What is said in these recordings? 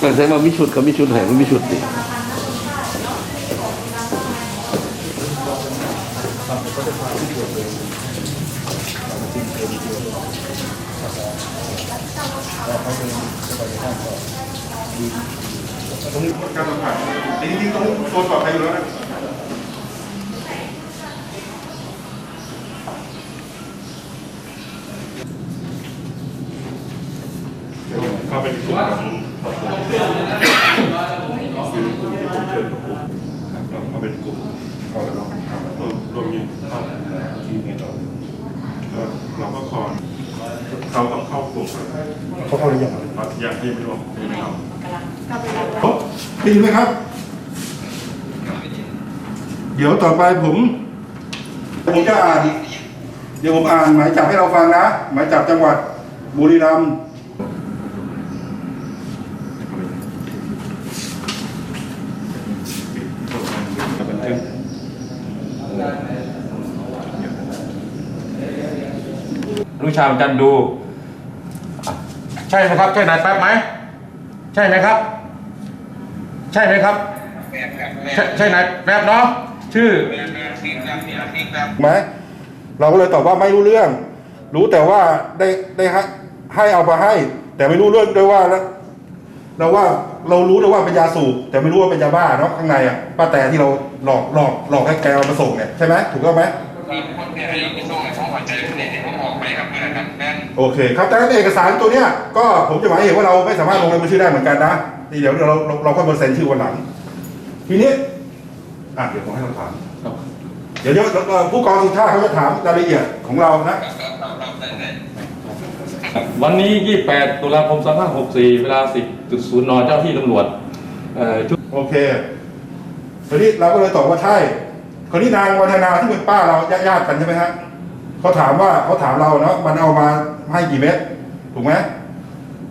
แต่ใช้มามีชุดกับมีชุดไหนมันมีชุดดิตรงนี้การสัมผัสจริงๆตรงโซนปลอดภัยอยู่แล้วนะเดี๋ยวเข้าไปในส่วนของสอบสวนคือที่ผ มเราเปในกลุ่มเข้าแล้วเราร่วมรวมยืนเข้าทีมกันต่อก็เราก็คอนเขาต้องเข้ากลุ่มเขาเข้าหรือยังยังที่ไม่รวมยังไม่เข้าได้ยินไหมครับ เดี๋ยวต่อไปผม ผมจะอ่าน เดี๋ยวผมอ่านหมายจับให้เราฟังนะ หมายจับจังหวัดบุรีรัมย์ บันทึกลุงชาวจันดู ใช่ไหมครับ ใช่นายแป๊บไหม ใช่ไหมครับ ใช่ไหมครับ ใช่ใช่นายแป๊บเนาะชื่อไหมเราก็เลยตอบว่าไม่รู้เรื่อง รู้แต่ว่าได้ได้ให้ให้เอามาให้ แต่ไม่รู้เรื่องด้วยว่าแล้ว เราว่าเรารู้แต่ว่าเป็นยาสูบแต่ไม่รู้ว่าเป็นยาบ้าเนาะข้างในอะป้าแต่ที่เราหลอกหลอกหลอกให้แกเอามาส่งเนี่ยใช่ไหมถูกต้องไหมมีคนที่ให้ไปส่งในท้องหัวใจเนี่ยที่ผมออกไปครับเมื่อนั้นแม่โอเคครับแต่เอกสารตัวเนี้ยก็ผมจะหมายเหตุว่าเราไม่สามารถลงรายมือชื่อได้เหมือนกันนะนี่เดี๋ยวเราเราเราก็มาเซ็นชื่อวันหลัง ทีนี้อะเดี๋ยวผมให้เราถามเดี๋ยวเดี๋ยวเอ่อผู้กองสุชาติเขาจะถามรายละเอียดของเรานะ วันนี้ 28 ตุลาคม 2564 เวลา 10.0 น เจ้าที่ตำรวจเอ่อชุดโอเคทีนี้เราก็เลยตอบว่าใช่คนนี้นางวันธนาที่เป็นป้าเราญาติๆกันใช่ไหมฮะเขาถามว่าเขาถามเราเนาะมันเอามาให้กี่เม็ดถูกไหม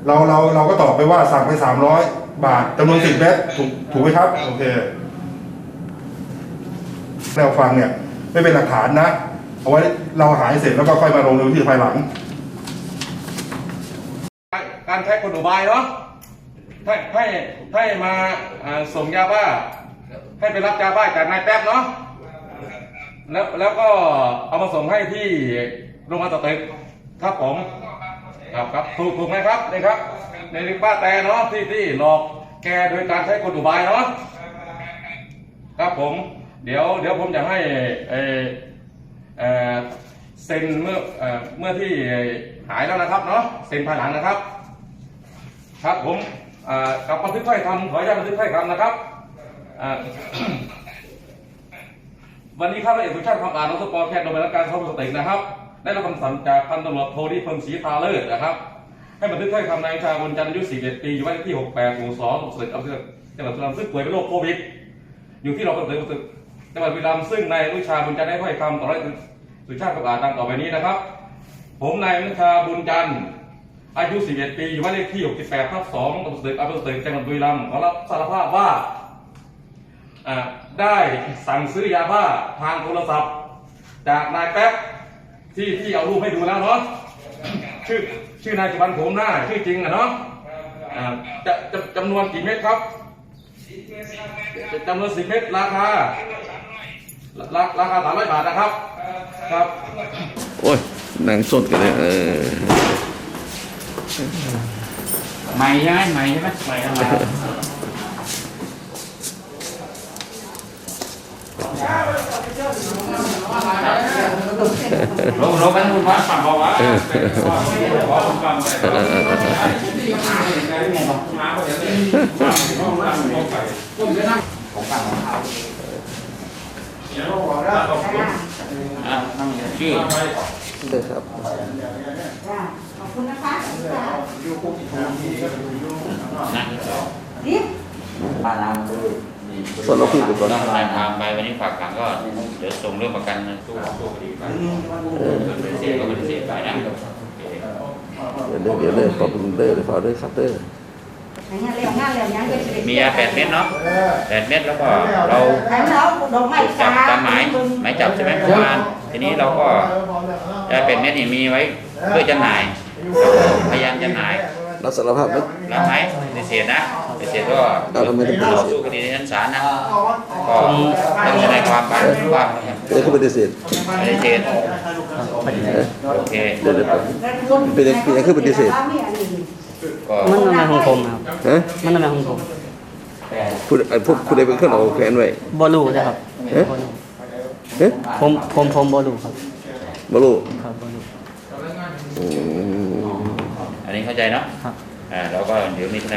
เราเราเราก็ตอบไปว่าสั่งไปสามร้อยบาทจำนวนสิบเม็ดถูกถูกไหมครับ โอเคเราฟังเนี่ยไม่เป็นหลักฐานนะเอาไว้เราหายเสร็จแล้วก็ค่อยมาลงในที่ภายหลัง การใช้กลอุบายเนาะให้ให้ให้มาส่งยาบ้า ให้ไปรับยาบ้าจากนายแป๊บเนาะแล้วแล้วก็เอามาส่งให้ที่โรงพยาบาลตะเต็กครับผมครับครับถูกถูกไหมครับนี่ครับในป้าแต่เนาะที่ที่หลอกแกโดยการใช้กลอุบายเนาะครับผม เดี๋ยวเดี๋ยวผมจะให้เออเอเซ็นเมื่อเอ่อเมื่อที่หายแล้วนะครับเนาะเซ็นภายหลังนะครับ ครับผมกับบันทึกถ้อยคำขออนุญาตบันทึกถ้อยคำนะครับวันนี้ข้าราชการชาติความอ่านนสปอร์แพทย์โดยบริการท้องสตินะครับ ได้รับคำสั่งจากพันตำรวจโทนิพนธ์ศรีทาเลิศนะครับ ให้บันทึกถ้อยคำนายชาบนจันทร์อายุ 41 ปี อยู่บ้านที่ 68หมู่2ตำบลสึกอำเภอจังหวัดสุรินทร์ซึ่งป่วยเป็นโรคโควิด อยู่ที่เราเป็นตึกจังหวัดบุรีรัมย์ซึ่งนายอนุชาบุญจันทร์ได้ถ้อยคำต่อราชการสุชาติความอ่านดังต่อไปนี้นะครับ ผมนายอนุชาบุญจันทร์ อายุ41ปีอยู่บ้านเลขที่68ทับ2ตำบลสึกอำเภอสึกจังหวัดบุรีรัมย์ขอรับสารภาพว่าอ่าได้สั่งซื้อยาบ้าทางโทรศัพท์ จากนายแป๊บที่ที่เอารูปให้ดูแล้วเนาะชื่อชื่อนายจุบันโผมหน้าชื่อจริงอะเนาะอ่าจะจะจำนวนกี่เม็ดครับจำนวนสิบเม็ดราคาราราคาสามร้อยบาทนะครับ ครับ โอ้ยหนังสดกันเลยเออ ใหม่ใช่ไหมใหม่ใช่ไหมใหม่ใหม่ลงลงกันคุณวัดฝั่งบอกว่าบอกคุณฟังไปอะนั่งชื่อเด้อครับขอบคุณนะคะนะนี่ปานาดู สอนเราคุยกันก่อนต้องรายทางไปวันนี้ฝากขังก็เดี๋ยวส่งเรื่องประกันตู้ตู้คดีไปปฏิเสธก็ปฏิเสธไปนะเดี๋ยวเด้อเดี๋ยวเด้อขอบคุณเด้อเดี๋ยวขอเด้อครับเด้องานเร็วงเร็วยังก็จะมียาแปดเม็ดเนาะแปดเม็ดแล้วก็เราแล้วเราดอกไม้จับตามหมายหมายจับใช่ไหมเมื่อวานทีนี้เราก็ยาแปดเม็ดนี่มีไว้เพื่อจำหน่าย พยายามจำหน่ายเรับสารภาพไหม รับไหมปฏิเสธนะปฏิเสธก็เอาทำไมถึงปฏิเสธ ต่อสู้คดีในชั้นศาลนะ ก็ต้องแสดงความบางว่าเดี๋ยวเขาปฏิเสธปฏิเสธเอ๊ะโอเค เดี๋ยวเดี๋ยวเป็นยังเป็นยังคือปฏิเสธก็มันทำไมของผมครับ ฮะมันทำไมของผมพูดไอ้พวกคุณใดเป็นคนเอาแขวนไว้ บอลูนะครับเอ๊ะ บ่รู้เอ๊ะผมผมผมบอลูครับบลูครับบอลู อืม อันนี้ เข้าใจเนาะครับอ่าแล้วก็เดี๋ยวมีทนาย